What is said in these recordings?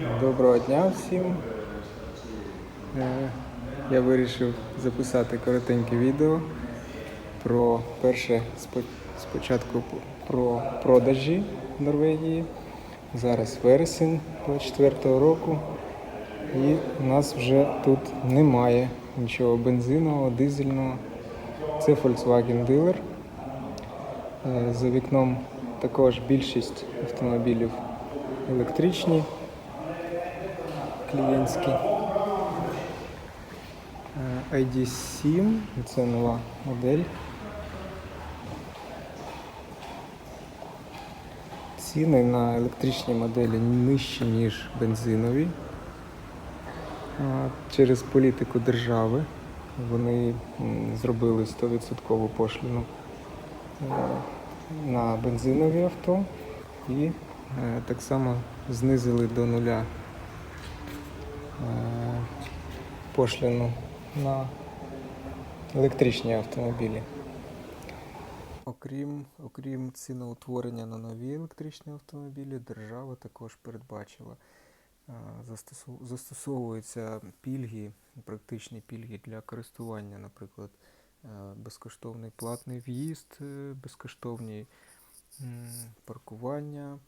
Доброго дня всім. Е, Я вирішив записати коротеньке відео про перше спочатку про продажі в Норвегії. Зараз вересень 24-го року. І у нас вже тут немає нічого бензинового, дизельного. Це Volkswagen Dealer. Е, За вікном також більшість автомобілів електричні клієнтські. Е, ID7, це нова модель. Ціни на електричні моделі нижчі, ніж бензинові. Через політику держави вони зробили 100% пошліну е, на бензинові авто і е, так само знизили до нуля пошліну на електричні автомобілі. Окрім, окрім ціноутворення на нові електричні автомобілі, держава також передбачила, е, застосовуються пільги, практичні пільги для користування, наприклад, е, безкоштовний платний в'їзд, е, безкоштовні паркування,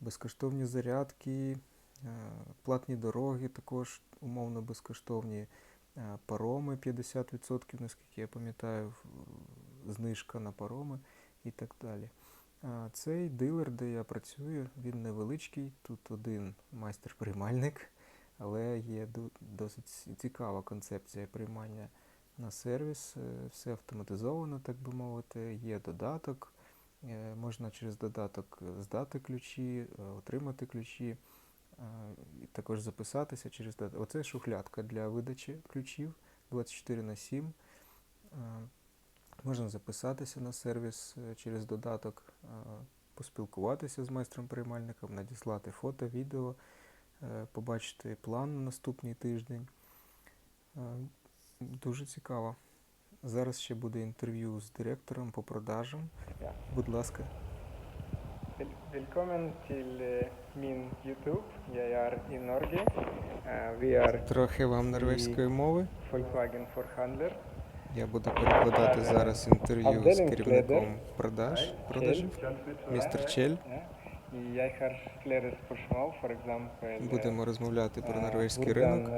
безкоштовні зарядки, платні дороги також умовно безкоштовні, е, пароми 50%, наскільки я пам'ятаю, знижка на пароми і так далі. Цей дилер, де я працюю, він невеличкий, тут один майстер-приймальник, але є досить цікава концепція приймання на сервіс. е, Все автоматизовано, так би мовити, є додаток. Е, Можна через додаток здати ключі, е, отримати ключі, е, також записатися через додаток. Оце шухлядка для видачі ключів 24 на 7. Е, Можна записатися на сервіс е, через додаток, поспілкуватися з майстром-приймальником, надіслати фото, відео, е, побачити план на наступний тиждень. Дуже цікаво. Зараз ще буде інтерв'ю з директором по продажам. Будь ласка. Vel- Velkommen til eh, min YouTube. Jeg er i Norge. Vi Трохи вам норвезької мови. Volkswagen Forhandler. Я буду перекладати зараз інтерв'ю з керівником продаж, продажів, містер Чель. Eksempel Будемо розмовляти про eh, норвезький ринок,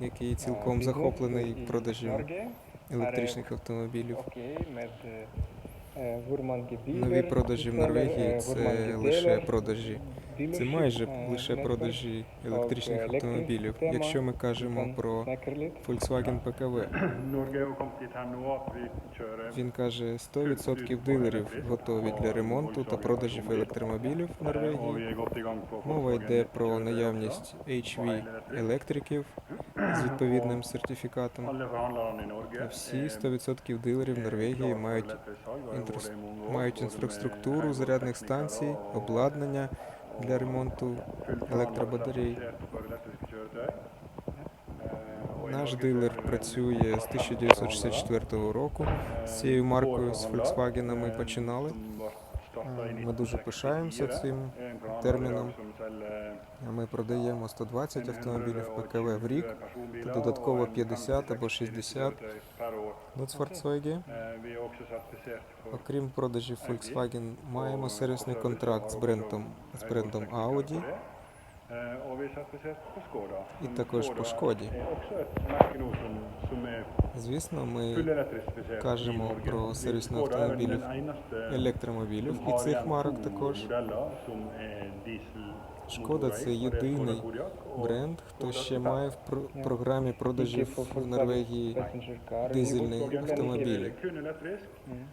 який цілком захоплений продажем електричних автомобілів. Eh, eh, Нові продажі в Норвегії eh, це лише продажі. Це майже eh, лише продажі електричних автомобілів. Якщо ми кажемо про? Volkswagen vi kjører він каже, 100% дилерів готові для ремонту та продажів електромобілів в Норвегії. Мова йде про наявність. HV електриків з відповідним сертифікатом. Всі er 100% дилерів er Норвегії мають інфраструктуру зарядних станцій, обладнання для ремонту електробатарей. Eh, Наш дилер працює з 1964 року. З цією маркою з Volkswagen ми починали. Ми дуже пишаємося цим терміном. Ми продаємо 120 автомобілів ПКВ в рік, та додатково 50 або 60 Нуцфорцвеге. Окрім продажів Volkswagen, маємо сервісний контракт з брендом, з брендом Audi І також по Шкоді. Звісно, ми кажемо про сервісні автомобілів, електромобілів і цих марок також. Шкода це єдиний бренд, хто ще має в про- програмі продажів в Норвегії дизельний автомобіль. Mm.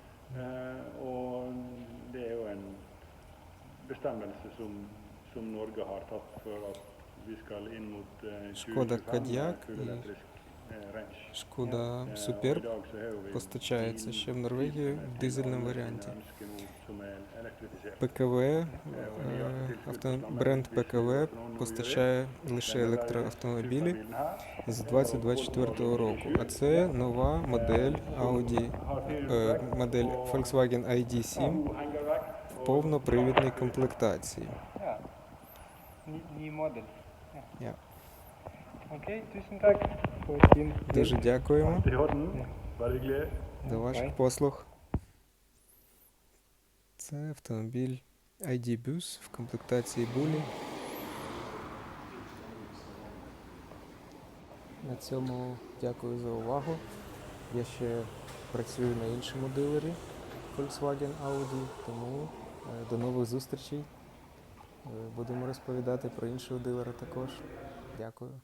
Som, Norge har tatt for at vi skal inn mot eh, Шкода 2025 med Кодіак full і. Шкода Суперб постачається ще в Норвегію в дизельному варіанті. ПКВ, е, авто, бренд ПКВ постачає лише електроавтомобілі з 2024 року. А це нова модель Audi, е, модель Volkswagen ID7 в повнопривідній комплектації. Ja. Okej, tusen takk for din Дуже дякуємо. До ваших послуг. Це автомобіль ID Bus в комплектації Bully. На цьому дякую за увагу. Я ще працюю на іншому дилері Volkswagen Audi, тому е, до нових зустрічей. Е, Будемо розповідати про іншого дилера також. Дякую.